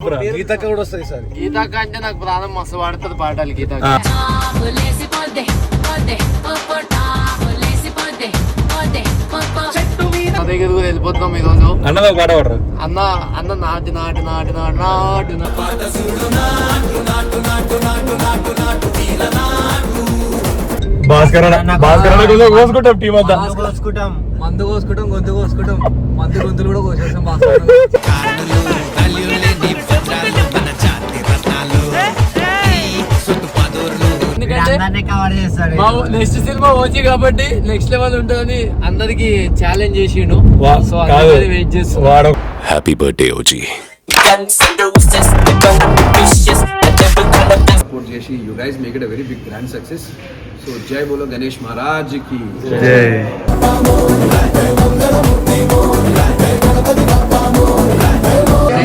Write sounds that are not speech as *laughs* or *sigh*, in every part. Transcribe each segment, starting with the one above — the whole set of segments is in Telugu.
గీతక్క కూడా వస్తుంది సార్. గీతాక అంటే నాకు ప్రాణం మస్తు పడుతుంది పాటలు గీతాక Olesi pode, pode, popota. Olesi pode, pode, popota. నా దగ్గర కూడా వెళ్ళిపోతున్నాం ఈ రోజు. అన్నదో పాట పాడరు? అన్న అన్న నాటి భాస్కర్ భాస్కర్ కోసుకుంటాం టీం అంతా. కోసుకుంటాం మందు కోసుకుంటాం గొంతు కోసుకుంటాం మందు గొంతులు కూడా కోసేసాం బాగా మా నెక్స్ట్ సినిమా ఓచి కాబట్టి నెక్స్ట్ లెవెల్ ఉంటుందని అందరికి ఛాలెంజ్ చేసిండు. వా- సో అందరి వెయిట్ చేస్తున్నాం. వాడు Happy birthday, OG. సపోర్ట్ చేసి you guys make it a very big grand success so జై బోలో గణేష్ మహారాజ్కి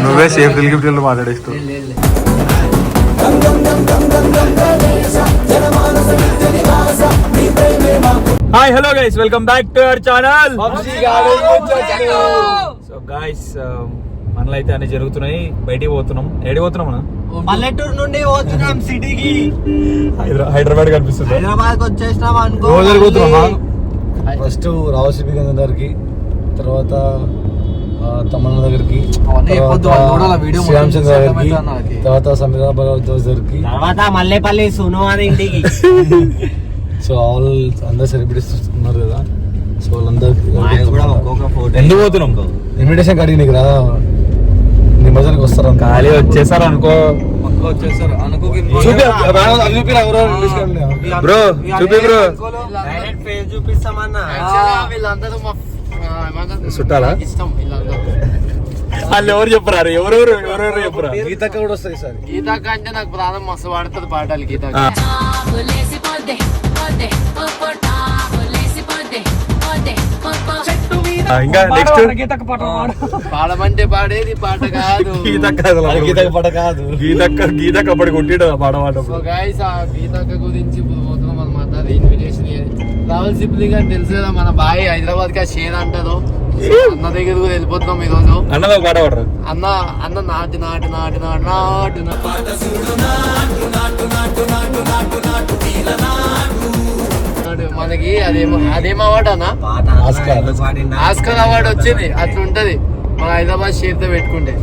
నువ్వే సేఫ్ దిల్ gift మాట్లాడేస్తావు. Hi hello guys welcome back to our channel so guys మనలో అయితే అన్ని జరుగుతున్నాయి. బయటికి పోతున్నాం. ఏడికి పోతున్నాం మనం పల్లెటూరు నుండి పోతున్నాం సిటీకి. హైదరా- హైదరాబాద్ కనిపిస్తుంది. హైదరాబాద్ వచ్చేసినాం అనుకో. పోతున్నామా? ఫస్ట్ రావసిపి దగ్గరికి తర్వాత తమన్నా దగ్గరికి శ్రీరామచంద్ర వాళ్ళకి. తర్వాత సమీరాబాద్ దగ్గరికి. తర్వాత మల్లేపల్లి సును అని ఇంటికి. *laughs* సో ఆల్ అందరు సెలబ్రిటీస్ ఉన్నారు కదా. సో ఫోటో ఎందుకు పోతున్నాం? ఇన్విటేషన్ కడిగి నీకు రా. నిమజ్జనానికి వస్తారు ఖాళీ వచ్చేసారు అనుకో. బ్రో చూపి బ్రో. వీళ్ళందరూ? చుట్టాలా? వీళ్ళందరూ. వాళ్ళు ఎవరు చెప్పరారు? ఎవరెవరు ఎవరెవరు చెప్పరా? గీతక్క కూడా వస్తుంది సార్ గీతాక అంటే నాకు ప్రాణం మస్తు పడుతుంది పాటలు గీతాక ఇంకా నెక్స్ట్ పాడమంటే పాడేది పాట కాదు. గీతక్క గీతక్క పడ కాదు. గీతక్క గీతక్క అప్పటి కొట్టిడు పాట పాట సో గైస్ ఆ గీతాక గురించి పోతున్నాం అనమాట అది ఇన్విటేషన్ రాహుల్ సిప్లింగ్ అని తెలుసు కదా మన బాయ్ హైదరాబాద్కి షేర్ అంటారు అన్న దగ్గర కూడా వెళ్ళిపోతున్నాం ఈ రోజు అన్నదో పాట పాడరు అన్న అన్న నాటి నాటి నాటి నాటి నాటు నా- నాటు. మనకి అదేమో అదేం అవార్డు అన్న? ఆస్కార్. ఆస్కర్ అవార్డు వచ్చింది అట్లా ఉంటది మన హైదరాబాద్ షేర్తో పెట్టుకుంటే.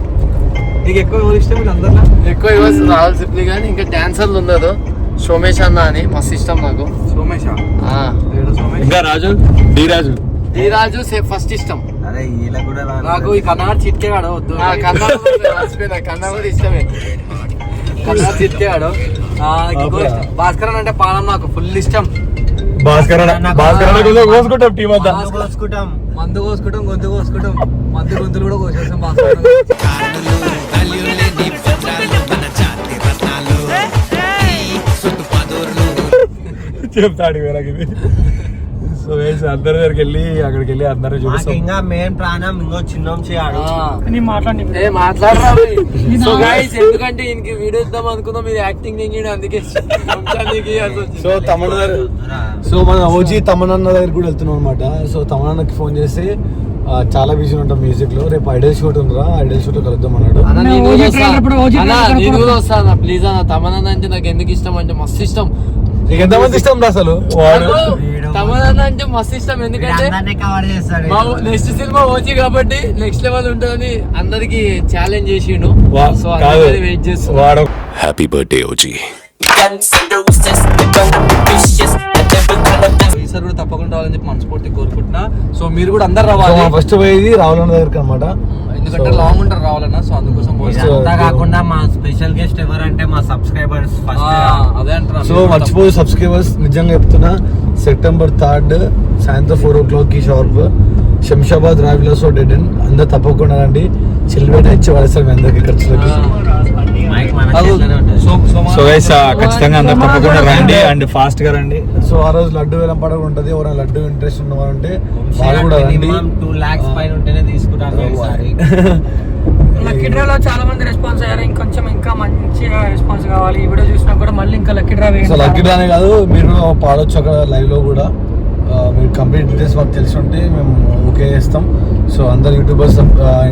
నీకు ఎక్కువ ఎవరు ఇష్టం అందరిలో? ఎక్కువ ఇవ్వచ్చు రాహుల్ సిప్లి కానీ ఇంకా డాన్సర్లు ఉన్నారు సోమేష్ అన్న అని మస్తు ఇష్టం నాకు. సోమేష్? ఆ. ఏడు సోమేష్? ఇంకా రాజు? డి రాజు? ధీరాజు ఫస్ట్ ఇష్టం. అరే కూడా నాకు ఈ కన్నాడు చిట్కేవాడు వద్దు. ఆ, కన్నడ కూడా మర్చిపోయినా. కన్నడ కూడా ఇష్టమే. కన్నాడు ఇంకో ఇష్టం. భాస్కరన్ అంటే పానం నాకు ఫుల్ ఇష్టం. భాస్కర్ భాస్కర్ కోసుకుంటాం టీం మందు కోసుకుంటాం మందు కోసుకుంటాం గొంతు కోసుకుంటాం మందు గొంతులు కూడా కోసేసాం భాస్కరన్ చెప్తాడు ఇది సో వేసి అందరి దగ్గరికి వెళ్ళి అక్కడికి వెళ్ళి అందరూ చూపిస్తాం. ఇంకా మెయిన్ ప్రాణం ఇంకో చిన్నం చేయాడు ఏ మాట్లాడరా సో గైస్ ఎందుకంటే ఈయనకి వీడియో ఇద్దాం అనుకున్నాం మీరు యాక్టింగ్ నేను అందుకే సో తమన్నా దగ్గర సో మన ఓజీ తమనన్న దగ్గర కూడా వెళ్తున్నాం అనమాట సో తమనన్నకి ఫోన్ చేసి చాలా బిజీ ఉంటాం మ్యూజిక్లో. రేపు ఐడియల్ షూట్ ఉందిరా ఐడియల్ షూట్లో కలుద్దాం అన్నాడు. అన్న నేను కూడా వస్తా. ప్లీజ్ అన్న తమనన్న అంటే నాకు ఎందుకు ఇష్టం అంటే మస్తు ఇష్టం. నీకు ఎంతమంది ఇష్టం రా అసలు? వాడు నాకు తమనన్న అంటే మస్తు ఇష్టం ఎందుకంటే నెక్స్ట్ సినిమా ఓచి కాబట్టి నెక్స్ట్ లెవెల్ ఉంటుందని అందరికి ఛాలెంజ్ చేసిండు. సో అందరి వెయిట్ చేస్తున్నాం. వాడు Happy birthday, OG. ఈసారి కూడా తప్పకుండా రావాలని చెప్పి మనస్ఫూర్తి కోరుకుంటున్నా. సో మీరు కూడా అందరు రావాలి. ఫస్ట్ పోయేది రావులన్న దగ్గరికి అనమాట ఎందుకంటే లాంగ్ ఉంటారు రావాలన్నా సో అందుకోసం అంతా కాకుండా మా స్పెషల్ గెస్ట్ ఎవరంటే మా సబ్స్క్రైబర్స్ అదే అంటున్నా. సో మర్చిపోయి సబ్స్క్రైబర్స్ నిజంగా చెప్తున్నా. సెప్టెంబర్ థర్డ్ సాయంత్రం ఫోర్ ఓ క్లాక్కి షార్ప్ శంషాబాద్ రావిలాస్ డెడ్ అండ్ అందరు తప్పకుండా రండి. చిల్లిపెట్ట ఇచ్చి పడేస్తారు మీ అందరికి ఖర్చులకి. సో- గైస్ ఖచ్చితంగా అందరు తప్పకుండా రండి అండ్ ఫాస్ట్గా రండి. సో ఆ రోజు లడ్డు వేలం పడక ఉంటది. ఎవరైనా లడ్డు ఇంట్రెస్ట్ ఉన్నవారంటే వాళ్ళు కూడా రండి. టూ లాక్స్ పైన ఉంటేనే లో చాలా మంది రెస్పాన్స్ అయ్యారు ఇంకొంచెం ఇంకా మంచిగా రెస్పాన్స్ కావాలి ఈ వీడియో చూసినా కూడా మళ్ళీ ఇంకా లక్కీ డ్రానే కాదు మీరు పాడొచ్చు అక్కడ లైవ్లో కూడా మీరు కంప్లీట్ డీటెయిల్స్ మాకు తెలిసి ఉంటే మేము ఓకే చేస్తాం. సో అందరు యూట్యూబర్స్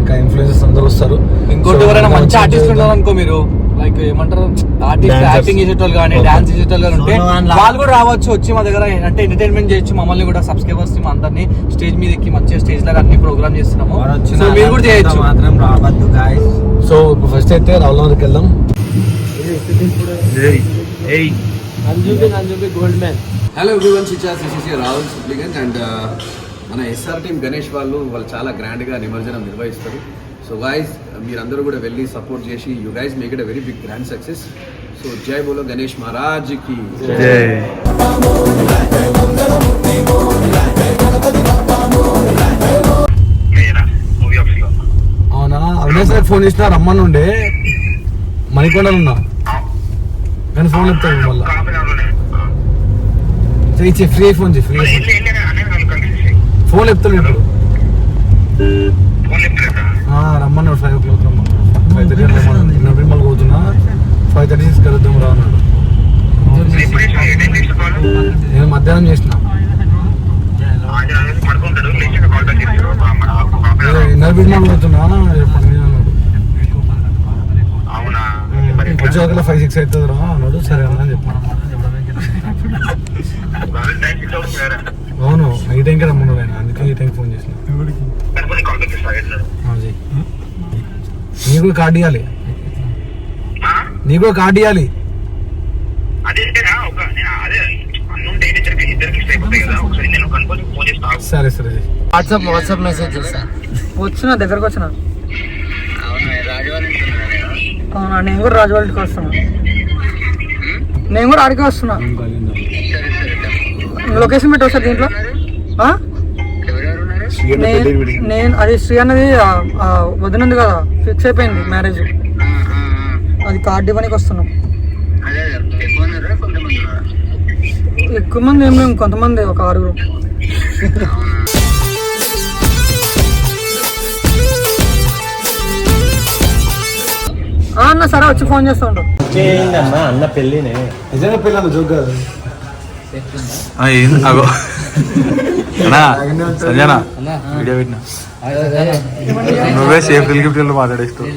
ఇంకా ఇన్ఫ్లుయెన్సర్స్ అందరూ వస్తారు. ఇంకోటి ఎవరైనా మంచి ఆర్టిస్ట్ enjoy ఉన్నారు అనుకో మీరు లైక్ ఏమంటారు ఆర్టిస్ట్. యాక్టింగ్ చేసేటోళ్ళు కానీ డాన్స్ చేసేటోళ్ళు కానీ ఉంటే వాళ్ళు కూడా రావచ్చు వచ్చి మా దగ్గర అంటే ఎంటర్టైన్మెంట్ చేయొచ్చు. మమ్మల్ని కూడా సబ్స్క్రైబర్స్ మా అందరినీ స్టేజ్ మీద ఎక్కి మంచిగా స్టేజ్ లాగా అన్ని ప్రోగ్రామ్ చేస్తున్నాము. సో మీరు కూడా చేయొచ్చు. మాత్రం రావద్దు గాయస్ సో ఫస్ట్ అయితే రావుల వరకు వెళ్దాం. అంజుబి అంజుబి gold man hello everyone సిచాస్ this is Rahul Sipligunj and మన ఎస్ఆర్ టీమ్ గణేష్ వాళ్ళు వాళ్ళు చాలా గ్రాండ్గా నిమజ్జనం నిర్వహిస్తారు. సో గాయస్ మీరందరూ కూడా వెళ్ళి సపోర్ట్ చేసి you guys make it a very big grand success so జై బోలో గణేష్ మహారాజ్కి. అవునా? అవినాష్ నాకు ఫోన్ చేసిన రమ్మని ఉండే మణికొండలు ఉన్నా. కానీ ఫోన్ చెప్తాను మళ్ళీ చేయి ఫ్రీ ఫోన్ చేయి. ఫ్రీ ఫోన్ చెప్తాను ఇప్పుడు ఆ, రమ్మన్నాడు ఫైవ్ ఓ క్లాక్ రమ్మన్నాడు ఫైవ్ థర్టీ రమ్మన్నాడు మళ్ళీ పోతున్నా ఫైవ్ థర్టీ సిక్స్ కలుద్దాం రా అన్నాడు. నేను మధ్యాహ్నం చేసిన. నర్బీడ్ మళ్ళీ పోతున్నా చెప్పండి అన్నాడు. వచ్చేవాళ్ళ ఫైవ్ సిక్స్ అవుతుంది రా అన్నాడు. సరే అన్న అని చెప్పాను అవును ఈ టైంకి రమ్మన్నాడు ఆయన అందుకే ఈ టైం ఫోన్ చేసిన. నీకు కూడా కార్డు ఇవ్వాలి నీకు కూడా కార్డు ఇవ్వాలి సరే సరే. వాట్సాప్ వాట్సాప్ మెసేజ్ చేస్తా. వచ్చిన దగ్గరకు వచ్చిన? అవునా నేను కూడా రాజవాళ్ళకి వస్తున్నా. నేను కూడా ఆడికి వస్తున్నా. లొకేషన్ పెట్టు సార్ దీంట్లో. నేను అది శ్రీ అన్నది వదినంది కదా ఫిక్స్ అయిపోయింది మ్యారేజ్ అది కార్డు ఇవ్వడానికి వస్తున్నాం. ఎక్కువ మంది ఏం లేము కొంతమంది ఒక ఆరుగురు. అన్న సరే వచ్చి ఫోన్ చేస్తా ఉండు. అన్న అన్న పెళ్ళినే. నిజంగా పిల్లలు జోక్ కాదు. అగో. అన్నా సంజనా వీడియో పెట్టినా. నువ్వే సేఫ్ గిఫ్ట్ మాట్లాడేస్తావు